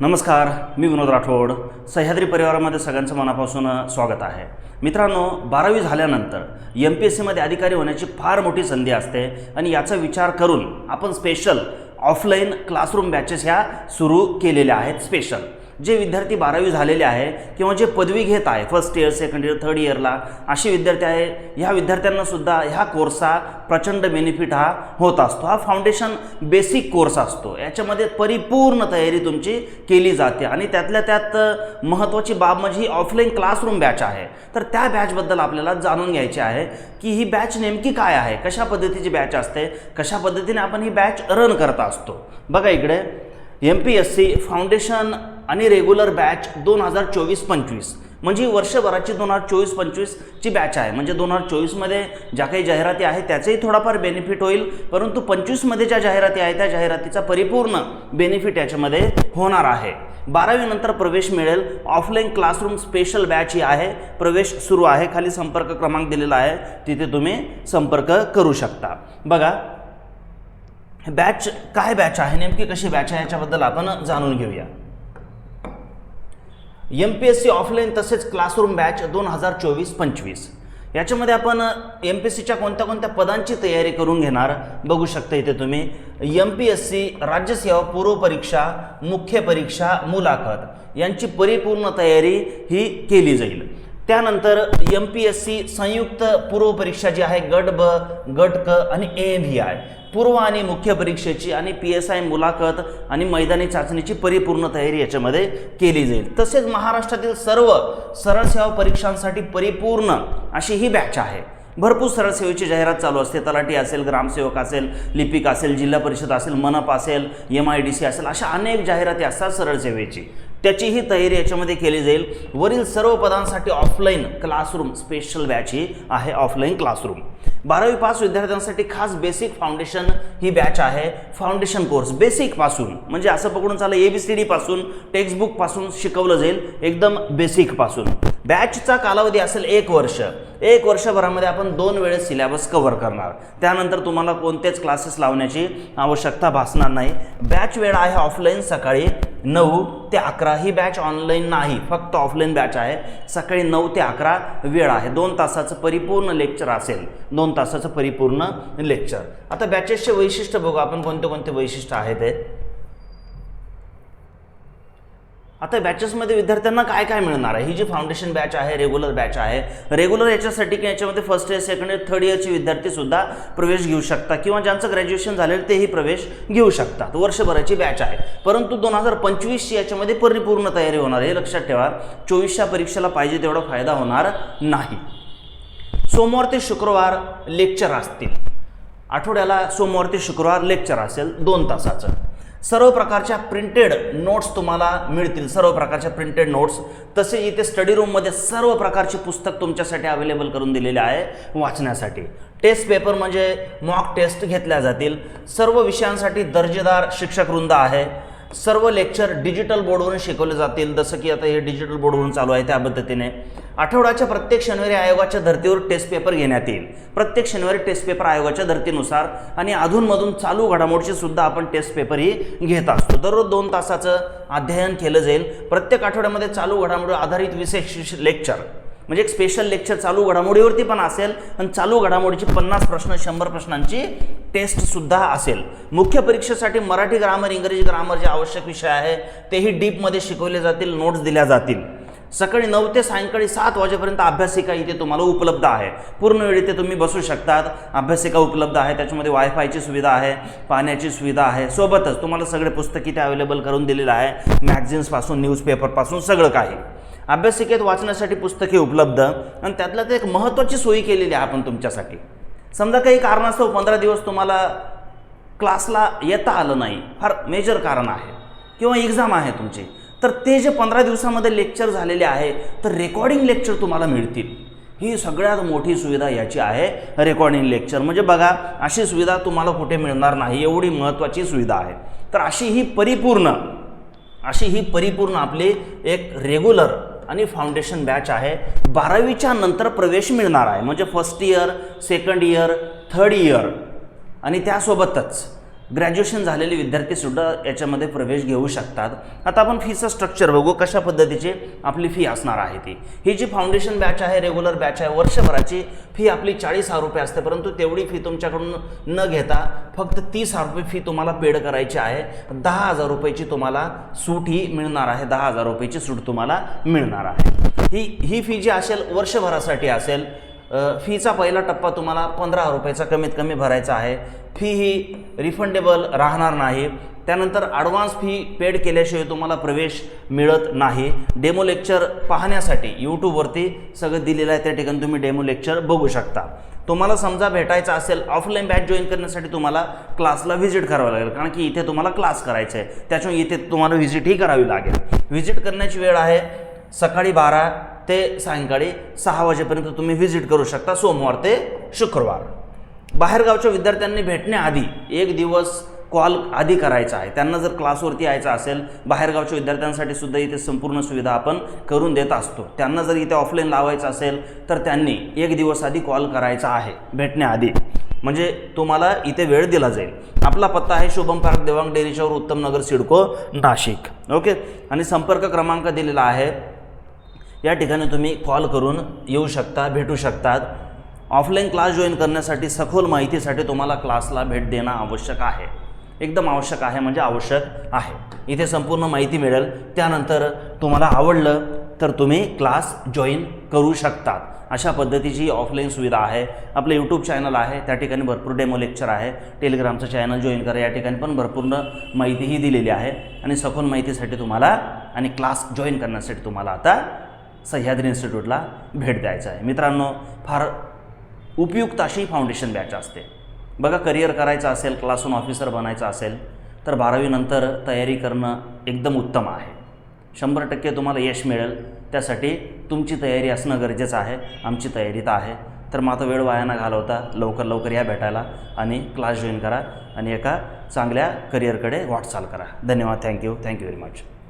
नमस्कार मी विनोद राठोड. सह्याद्री परिवारामध्ये सगळ्यांचं मनापासून स्वागत आहे. मित्रांनो बारावी झाल्यानंतर एम पी एस सीमध्ये अधिकारी होण्याची फार मोठी संधी असते आणि याचा विचार करून आपण स्पेशल ऑफलाईन क्लासरूम बॅचेस ह्या सुरू केलेल्या आहेत स्पेशल जे विद्यार्थी बारावी झालेले आहे किंवा जे पदवी घेत आहे first year second year third इयरला असे विद्यार्थी आहे ह्या विद्यार्थ्यांनासुद्धा ह्या कोर्सचा प्रचंड बेनिफिट हा होत असतो. हा फाउंडेशन बेसिक कोर्स असतो. याच्यामध्ये परिपूर्ण तयारी तुमची केली जाते आणि त्यातल्या त्यात महत्त्वाची बाब म्हणजे ही ऑफलाईन क्लासरूम बॅच आहे. तर त्या बॅचबद्दल आपल्याला जाणून घ्यायची आहे की ही बॅच नेमकी काय आहे कशा पद्धतीची बॅच असते कशा पद्धतीने आपण ही बॅच रन करत असतो. बघा इकडे M P S C foundation आणि रेग्युलर बॅच दोन हजार चोवीस पंचवीस म्हणजे वर्षभराची दोन हजार चोवीस पंचवीसची बॅच आहे. म्हणजे दोन हजार चोवीसमध्ये ज्या काही जाहिराती आहेत त्याचंही थोडाफार बेनिफिट होईल. परंतु पंचवीसमध्ये ज्या जाहिराती आहेत त्या जाहिरातीचा परिपूर्ण बेनिफिट याच्यामध्ये होणार आहे. बारावीनंतर प्रवेश मिळेल. ऑफलाईन क्लासरूम स्पेशल बॅच ही आहे. प्रवेश सुरू आहे. खाली संपर्क क्रमांक दिलेला आहे. तिथे तुम्ही संपर्क करू शकता. बघा बॅच काय बॅच आहे? नेमकी कशी बॅच आहे? याच्याबद्दल आपण जाणून घेऊया. M P S C offline तसेच क्लासरूम बॅच दोन हजार चोवीस पंचवीस. याच्यामध्ये आपण एम पी एस सीच्या कोणत्या कोणत्या पदांची तयारी करून घेणार बघू शकता इथे तुम्ही. एम पी एस सी राज्यसेवा पूर्व परीक्षा मुख्य परीक्षा मुलाखत यांची परिपूर्ण तयारी ही केली जाईल. त्यानंतर एम पी एस सी संयुक्त पूर्व परीक्षा जी आहे गट ब गट क आणि ए व्ही आय पूर्व आणि मुख्य परीक्षेची आणि पी एस आय मुलाखत आणि मैदानी चाचणीची परिपूर्ण तयारी याच्यामध्ये केली जाईल. तसेच महाराष्ट्रातील सर्व सरळ सेवा परीक्षांसाठी परिपूर्ण अशी ही बॅच आहे. भरपूर सरळ सेवेची जाहिरात चालू असते. तलाठी असेल ग्रामसेवक असेल लिपिक असेल जिल्हा परिषद असेल मनप असेल एम आय डी सी असेल अशा अनेक जाहिराती असतात सरळ सेवेची. त्याचीही तयारी याच्यामध्ये केली जाईल. वरील सर्व पदांसाठी ऑफलाईन क्लासरूम स्पेशल बॅच ही आहे ऑफलाईन क्लासरूम बारावी पास विद्यार्थ्यांसाठी खास बेसिक फाउंडेशन ही बॅच आहे. फाउंडेशन कोर्स बेसिकपासून म्हणजे असं पकडून चाललं ए बी सी डीपासून टेक्स्टबुकपासून शिकवलं जाईल. एकदम बेसिकपासून बॅचचा कालावधी असेल एक वर्ष. एक वर्षभरामध्ये आपण दोन वेळेस सिलेबस कव्हर करणार. त्यानंतर तुम्हाला कोणतेच क्लासेस लावण्याची आवश्यकता भासणार नाही. बॅच वेळ आहे ऑफलाईन सकाळी नऊ ते अकरा. ही बॅच ऑनलाईन नाही फक्त ऑफलाईन बॅच आहे. सकाळी नऊ ते अकरा वेळ आहे. दोन तासाचं परिपूर्ण लेक्चर असेल. दोन तासाचं परिपूर्ण लेक्चर आता बॅचेसचे वैशिष्ट्य बघू आपण. कोणते कोणते वैशिष्ट्य आहे ते आता बॅचेसमध्ये विद्यार्थ्यांना काय काय मिळणार आहे? ही जी फाउंडेशन बॅच आहे रेग्युलर बॅच आहे रेग्युलर याच्यासाठी की याच्यामध्ये first year second year third इयरचे विद्यार्थी सुद्धा प्रवेश घेऊ शकतात किंवा ज्यांचं ग्रॅज्युएशन झालेलं तेही प्रवेश घेऊ शकतात. वर्षभराची बॅच आहे. परंतु दोन हजार पंचवीसची याच्यामध्ये परिपूर्ण तयारी होणार हे लक्षात ठेवा. चोवीसच्या परीक्षेला पाहिजे तेवढा फायदा होणार नाही. सोमवार ते शुक्रवार लेक्चर असतील. आठवड्याला सोमवार ते शुक्रवार लेक्चर असेल दोन तासाचं. सर्व प्रकारच्या प्रिंटेड नोट्स तुम्हाला मिळतील. सर्व प्रकारच्या प्रिंटेड नोट्स तसे इथे स्टडी रूममध्ये सर्व प्रकारचे पुस्तक तुमच्यासाठी अवेलेबल करून दिलेले आहे वाचण्यासाठी. टेस्ट पेपर म्हणजे मॉक टेस्ट घेतल्या जातील. सर्व विषयांसाठी दर्जेदार शिक्षक वृंद आहे. सर्व लेक्चर डिजिटल बोर्डवरून शिकवले जातील. जसं की आता हे डिजिटल बोर्डवरून चालू आहे त्या पद्धतीने. आठवड्याच्या प्रत्येक शनिवारी आयोगाच्या धर्तीवर टेस्ट पेपर घेण्यात येईल. प्रत्येक शनिवारी टेस्ट पेपर आयोगाच्या धर्तीनुसार आणि अधूनमधून चालू घडामोडची सुद्धा आपण टेस्ट पेपरही घेत असतो. दररोज दोन तासाचं अध्ययन केलं जाईल. प्रत्येक आठवड्यामध्ये चालू घडामोडी आधारित विशेष लेक्चर. म्हणजे एक स्पेशल लेक्चर चालू घडामोडीवरती पण असेल आणि चालू घडामोडीची पन्नास प्रश्न शंभर प्रश्नांची टेस्टसुद्धा असेल. मुख्य परीक्षेसाठी मराठी ग्रामर इंग्रजी ग्रामर जे आवश्यक विषय आहे तेही डीपमध्ये शिकवले जातील नोट्स दिल्या जातील. सकाळी नऊ ते सायंकाळी सात वाजेपर्यंत अभ्यासिका इथे तुम्हाला उपलब्ध आहे. पूर्ण वेळ इथे तुम्ही बसू शकतात. अभ्यासिका उपलब्ध आहे त्याच्यामध्ये वायफायची सुविधा आहे पाण्याची सुविधा आहे. सोबतच तुम्हाला सगळे पुस्तक इथे अवेलेबल करून दिलेलं आहे. मॅगझिन्सपासून न्यूजपेपरपासून सगळं काही. अभ्यासिकेत वाचण्यासाठी पुस्तके उपलब्ध. आणि त्यातल्या ते एक महत्त्वाची सोयी केलेली आहे आपण तुमच्यासाठी. समजा काही कारणास्तव पंधरा दिवस तुम्हाला क्लासला येता आलं नाही. फार मेजर कारण आहे. किंवा एक्झाम आहे तुमची. तर ते जे पंधरा दिवसामध्ये लेक्चर झालेले आहे तर रेकॉर्डिंग लेक्चर तुम्हाला मिळतील. ही सगळ्यात मोठी सुविधा याची आहे रेकॉर्डिंग लेक्चर म्हणजे बघा अशी सुविधा तुम्हाला कुठे मिळणार नाही एवढी महत्त्वाची सुविधा आहे. तर अशी ही परिपूर्ण अशी ही परिपूर्ण आपली एक रेग्युलर आणि फाउंडेशन बॅच आहे. बारावीच्या नंतर प्रवेश मिळणार आहे. म्हणजे first year second year third year आणि त्यासोबतच ग्रॅज्युएशन झालेले विद्यार्थीसुद्धा याच्यामध्ये प्रवेश घेऊ शकतात. आता आपण फीचं स्ट्रक्चर बघू कशा पद्धतीची आपली फी असणार आहे ती. ही जी फाउंडेशन बॅच आहे रेग्युलर बॅच आहे वर्षभराची फी आपली चाळीस हजार रुपये असते परंतु तेवढी फी तुमच्याकडून न घेता फक्त तीस हजार रुपये फी तुम्हाला पेड करायची आहे. दहा हजार रुपयाची तुम्हाला सूट ही मिळणार आहे दहा हजार रुपयाची सूट तुम्हाला मिळणार आहे. ही ही फी जी असेल वर्षभरासाठी असेल फीचा पहिला टप्पा तुम्हाला पंधरा रुपयाचा कमीत कमी भरायचा आहे. फी ही रिफंडेबल राहणार नाही. त्यानंतर ॲडव्हान्स फी पेड केल्याशिवाय तुम्हाला प्रवेश मिळत नाही. डेमो लेक्चर पाहण्यासाठी यूट्यूबवरती सगळं दिलेलं आहे. त्या ठिकाणी तुम्ही डेमो लेक्चर बघू शकता. तुम्हाला समजा भेटायचं असेल ऑफलाईन बॅच जॉईन करण्यासाठी तुम्हाला क्लासला व्हिजिट करावं लागेल. कारण की इथे तुम्हाला क्लास करायचा आहे. त्याच्यामुळे इथे तुम्हाला व्हिजिटही करावी लागेल. व्हिजिट करण्याची वेळ आहे सकाळी बारा ते सायंकाळी सहा वाजेपर्यंत तुम्ही व्हिजिट करू शकता सोमवार ते शुक्रवार. बाहेरगावच्या विद्यार्थ्यांनी भेटण्याआधी एक दिवस कॉल आधी करायचा आहे. त्यांना जर क्लासवरती यायचं असेल बाहेरगावच्या विद्यार्थ्यांसाठी सुद्धा इथे संपूर्ण सुविधा आपण करून देत असतो. त्यांना जर इथे ऑफलाईन लावायचं असेल तर त्यांनी एक दिवस आधी कॉल करायचा आहे भेटण्याआधी. म्हणजे तुम्हाला इथे वेळ दिला जाईल. आपला पत्ता आहे शुभम पार्क देवांग डेरीच्यावर उत्तम नगर सिडको नाशिक. ओके? आणि संपर्क क्रमांक दिलेला आहे या ठिकाणी तुम्ही कॉल करून येऊ शकता भेटू शकतात. ऑफलाईन क्लास जॉईन करण्यासाठी सखोल माहितीसाठी तुम्हाला क्लासला भेट देणं आवश्यक आहे. एकदम आवश्यक आहे म्हणजे आवश्यक आहे. इथे संपूर्ण माहिती मिळेल. त्यानंतर तुम्हाला आवडलं तर तुम्ही क्लास जॉईन करू शकतात. अशा पद्धतीची ऑफलाईन सुविधा आहे. आपलं यूट्यूब चॅनल आहे. त्या ठिकाणी भरपूर डेमो लेक्चर आहे. टेलिग्रामचं चॅनल जॉईन करा. या ठिकाणी पण भरपूर माहितीही दिलेली आहे. आणि सखोल माहितीसाठी तुम्हाला आणि क्लास जॉईन करण्यासाठी तुम्हाला आता सह्याद्री इन्स्टिट्यूटला भेट द्यायचं आहे. मित्रांनो फार उपयुक्त अशी फाउंडेशन बॅच असते. बघा करिअर करायचं असेल क्लासून ऑफिसर बनायचं असेल तर बारावीनंतर तयारी करणं एकदम उत्तम आहे. शंभर टक्के तुम्हाला यश मिळेल. त्यासाठी तुमची तयारी असणं गरजेचं आहे. आमची तयारी तर आहे. तर मग आता वेळ वाया न घालवता लवकर लवकर या भेटायला आणि क्लास जॉईन करा आणि एका चांगल्या करिअरकडे वाटचाल करा. धन्यवाद. Thank you thank you very much